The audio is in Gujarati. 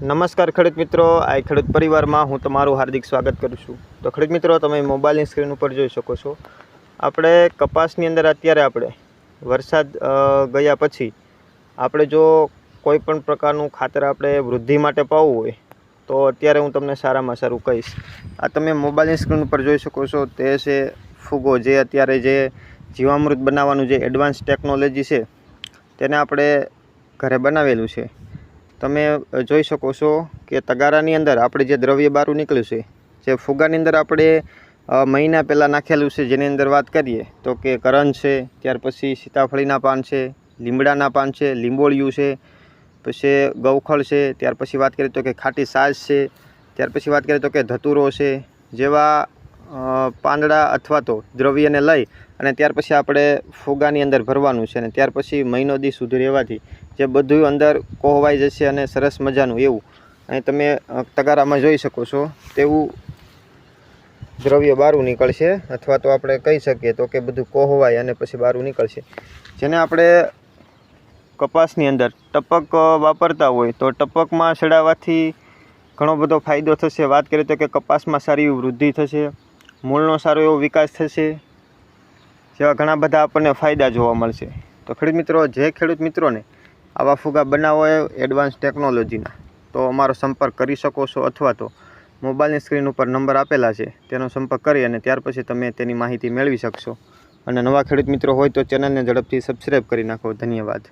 નમસ્કાર ખેડૂત મિત્રો, આ ખેડૂત પરિવારમાં હું તમારું હાર્દિક સ્વાગત કરું છું. તો ખેડૂત મિત્રો, તમે મોબાઈલની સ્ક્રીન ઉપર જોઈ શકો છો. આપણે કપાસની અંદર અત્યારે આપણે વરસાદ ગયા પછી આપણે જો કોઈ પણ પ્રકારનું ખાતર આપણે વૃદ્ધિ માટે પાવવું હોય, તો અત્યારે હું તમને સારામાં સારું કહીશ. આ તમે મોબાઈલની સ્ક્રીન ઉપર જોઈ શકો છો, તે છે ફૂગો, જે અત્યારે જે જીવામૃત બનાવવાનું જે એડવાન્સ ટેકનોલોજી છે, તેને આપણે ઘરે બનાવેલું છે. તમે જોઈ શકો છો કે તગારાની અંદર આપણે જે દ્રવ્ય બારું નીકળ્યું છે, જે ફુગાની અંદર આપણે મહિના પહેલાં નાખેલું છે, જેની અંદર વાત કરીએ તો કે કરણ છે, ત્યાર પછી સીતાફળીના પાન છે, લીમડાના પાન છે, લીંબોળિયું છે, પછી ગૌખળ છે, ત્યાર પછી વાત કરીએ તો કે ખાટી સાજ છે, ત્યાર પછી વાત કરીએ તો કે ધતુરો છે, જેવા પાંદડા અથવા તો દ્રવ્યને લઈ અને ત્યાર પછી આપણે ફુગાની અંદર ભરવાનું છે અને ત્યાર પછી મહિનો દી સુધી રહેવાથી જે બધું અંદર કોહવાઈ જશે અને સરસ મજાનું એવું. અહીં તમે તગારામાં જોઈ શકો છો તેવું દ્રવ્ય બારું નીકળશે અથવા તો આપણે કહી શકીએ તો કે બધું કોહવાય અને પછી બારું નીકળશે. જેને આપણે કપાસની અંદર ટપક વાપરતા હોય તો ટપકમાં ચડાવવાથી ઘણો બધો ફાયદો થશે. વાત કરીએ તો કે કપાસમાં સારી વૃદ્ધિ થશે. મૂળનો સારો એવો વિકાસ થશે, જેવા ઘણા બધા આપણને ફાયદા જોવા મળશે. તો ખેડૂત મિત્રો, જે ખેડૂત મિત્રોને આવા ફુગા બનાવવા હોય એડવાન્સ ટેકનોલોજીના તો અમારો સંપર્ક કરી શકો છો અથવા તો મોબાઈલની સ્ક્રીન ઉપર નંબર આપેલા છે, તેનો સંપર્ક કરી અને ત્યાર પછી તમે તેની માહિતી મેળવી શકશો. અને નવા ખેડૂત મિત્રો હોય તો ચેનલને ઝડપથી સબસ્ક્રાઈબ કરી નાખો. ધન્યવાદ.